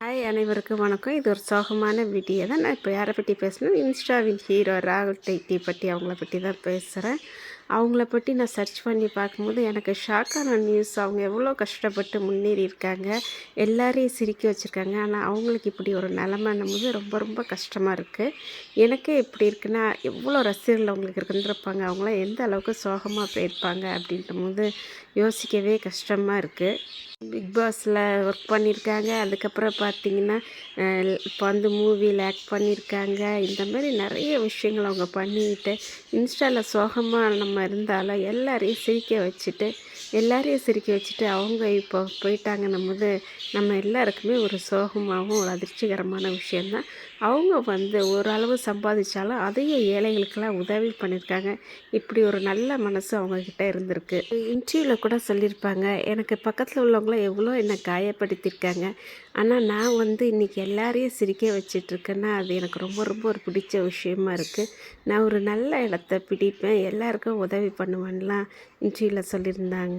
Hi அனைவருக்கும் வணக்கம். இது ஒரு சோகமான வீடியோ தான். நான் இப்போ யாரை பற்றி பேசுனேன் இன்ஸ்டாவின் ஹீரோ ராகுல் டைட்டி பற்றி அவங்கள பற்றி தான் பேசுகிறேன். அவங்கள பற்றி நான் சர்ச் பண்ணி பார்க்கும்போது எனக்கு ஷாக்கான நியூஸ் அவங்க எவ்வளோ கஷ்டப்பட்டு முன்னேறி இருக்காங்க எல்லாரையும் சிரிக்க வச்சுருக்காங்க. ஆனால் அவங்களுக்கு இப்படி ஒரு நிலமைன்னும் போது ரொம்ப ரொம்ப கஷ்டமாக இருக்குது எனக்கே இப்படி இருக்குன்னா எவ்வளோ ரசிகர்கள் அவங்களுக்கு இருக்குன்றிருப்பாங்க அவங்களாம் எந்த அளவுக்கு சோகமாக போயிருப்பாங்க அப்படின்ற போது யோசிக்கவே கஷ்டமாக இருக்குது பிக் பாஸில் ஒர்க் பண்ணியிருக்காங்க அதுக்கப்புறம் பார்த்தீங்கன்னா இப்போ வந்து மூவியில் ஆக்ட் பண்ணியிருக்காங்க இந்த மாதிரி நிறைய விஷயங்கள் அவங்க பண்ணிக்கிட்டு இன்ஸ்டாவில் சோகமாக நம்ம மருந்தால் எல்லாரையும் சிரிக்க வச்சுட்டு எல்லாரையும் சிரிக்க வச்சுட்டு அவங்க இப்போ போயிட்டாங்கன்னும் போது நம்ம எல்லாருக்குமே ஒரு சோகமாகவும் ஒரு அதிர்ச்சிகரமான விஷயந்தான் அவங்க வந்து ஓரளவு சம்பாதிச்சாலும் அதையும் ஏழைகளுக்கெல்லாம் உதவி பண்ணியிருக்காங்க. இப்படி ஒரு நல்ல மனசு அவங்கக்கிட்ட இருந்திருக்கு. இன்டர்வியூவில் கூட சொல்லியிருப்பாங்க எனக்கு பக்கத்தில் உள்ளவங்களாம் எவ்வளோ என்னை காயப்படுத்தியிருக்காங்க. ஆனால் நான் வந்து இன்றைக்கி எல்லாரையும் சிரிக்க வச்சிட்ருக்கேன்னா அது எனக்கு ரொம்ப ரொம்ப ஒரு பிடிச்ச விஷயமா இருக்குது நான் ஒரு நல்ல இடத்த பிடிப்பேன். எல்லாருக்கும் உதவி பண்ணுவேன்லாம் இன்டர்வியூவில் சொல்லியிருந்தாங்க.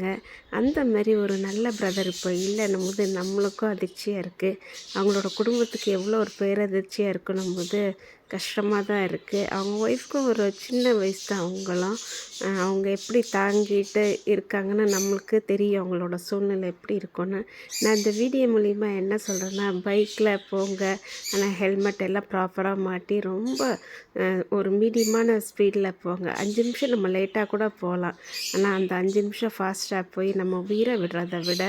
அந்த மாதிரி ஒரு நல்ல பிரதர் இப்போ இல்லைன்னும் போது நம்மளுக்கும் அதிர்ச்சியாக இருக்குது அவங்களோட குடும்பத்துக்கு எவ்வளோ ஒரு பேரதிர்ச்சியாக இருக்கணும் போது கஷ்டமாக தான் இருக்குது அவங்க ஒய்ஃப்க்கும் ஒரு சின்ன வயசு தான் அவங்களாம். அவங்க எப்படி தாங்கிட்டு இருக்காங்கன்னு நம்மளுக்கு தெரியும். அவங்களோட சூழ்நிலை எப்படி இருக்கும்னு. நான் இந்த வீடியோ மூலிமா என்ன சொல்கிறேன்னா பைக்கில் போங்க. ஆனால் ஹெல்மெட் எல்லாம் ப்ராப்பராக மாட்டி ரொம்ப ஒரு மீடியமான ஸ்பீடில் போங்க. அஞ்சு நிமிஷம் நம்ம லேட்டாக கூட போகலாம். ஆனால் அந்த அஞ்சு நிமிஷம் ஃபாஸ்ட்டாக போய் நம்ம உயிரை விடுறத விட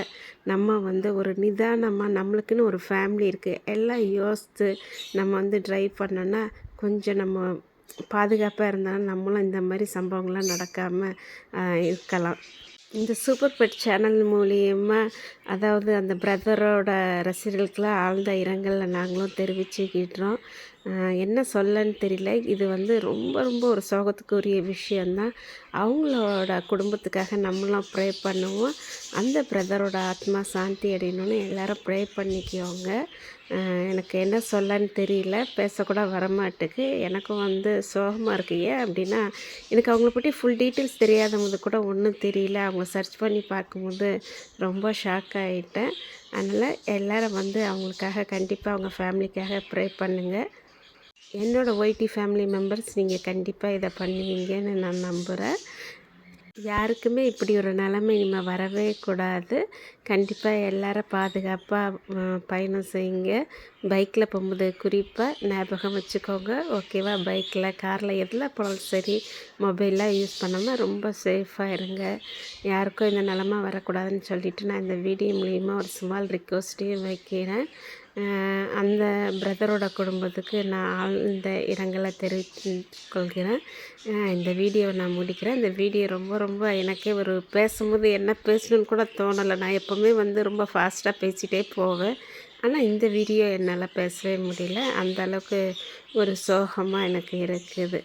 நம்ம வந்து ஒரு நிதானமாக நம்மளுக்குன்னு ஒரு ஃபேமிலி இருக்குது எல்லாம் யோசித்து நம்ம வந்து ட்ரைவ் பண்ணோன்னா கொஞ்சம் நம்ம பாதுகாப்பாக இருந்தாலும் நம்மளும் இந்த மாதிரி சம்பவங்கள்லாம் நடக்காமல் இருக்கலாம். இந்த சூப்பர் பெட் சேனல் மூலியமாக அதாவது அந்த பிரதரோட ரசிகர்களுக்கெல்லாம் ஆழ்ந்த இரங்கலை நாங்களும் தெரிவிச்சுக்கிட்டோம். என்ன சொல்லன்னு தெரியல. இது வந்து ரொம்ப ரொம்ப ஒரு சோகத்துக்குரிய விஷயந்தான் அவங்களோட குடும்பத்துக்காக நம்மளும் ப்ரே பண்ணுவோம். அந்த பிரதரோட ஆத்மா சாந்தி அடையணும்னு எல்லோரும் ப்ரே பண்ணிக்கோங்க எனக்கு என்ன சொல்லன்னு தெரியல. பேசக்கூட வரமாட்டுக்கு. எனக்கும் வந்து சோகமாக இருக்குது ஏன் அப்படின்னா எனக்கு அவங்கள பற்றி ஃபுல் டீட்டெயில்ஸ் தெரியாதவங்க கூட ஒன்றும் தெரியல. அவங்க சர்ச் பண்ணி பார்க்கும்போது ரொம்ப ஷாக் ஆகிட்டேன் அதனால் எல்லோரும் வந்து அவங்களுக்காக கண்டிப்பாக அவங்க ஃபேமிலிக்காக ப்ரே பண்ணுங்கள் என்னோடய ஒய்டி ஃபேமிலி மெம்பர்ஸ் நீங்கள் கண்டிப்பாக இதை பண்ணுவீங்கன்னு நான் நம்புகிறேன் யாருக்குமே இப்படி ஒரு நிலமை இனிமேல் வரவே கூடாது. கண்டிப்பாக எல்லாரும் பாதுகாப்பாக பயணம் செய்யுங்க. பைக்கில் போகும்போது குறிப்பாக ஞாபகம் வச்சுக்கோங்க. ஓகேவா பைக்கில் காரில் எதில் போனாலும் சரி மொபைல்லாம் யூஸ் பண்ணாமல் ரொம்ப சேஃபாக இருங்க. யாருக்கும் இந்த நிலமை வரக்கூடாதுன்னு சொல்லிவிட்டு நான் இந்த வீடியோ மூலிமா ஒரு ஸ்மால் ரிக்வஸ்ட்டையும் வைக்கிறேன். அந்த பிரதரோட குடும்பத்துக்கு நான் ஆழ்ந்த இரங்கலை தெரிவித்து கொள்கிறேன் இந்த வீடியோவை நான் முடிக்கிறேன். இந்த வீடியோ ரொம்ப ரொம்ப எனக்கே ஒரு பேசும்போது என்ன பேசணுன்னு கூட தோணலை. நான் எப்போவுமே வந்து ரொம்ப ஃபாஸ்ட்டாக பேசிகிட்டே போவேன். ஆனால் இந்த வீடியோ என்னால் பேசவே முடியல. அந்த அளவுக்கு ஒரு சோகமாக எனக்கு இருக்குது.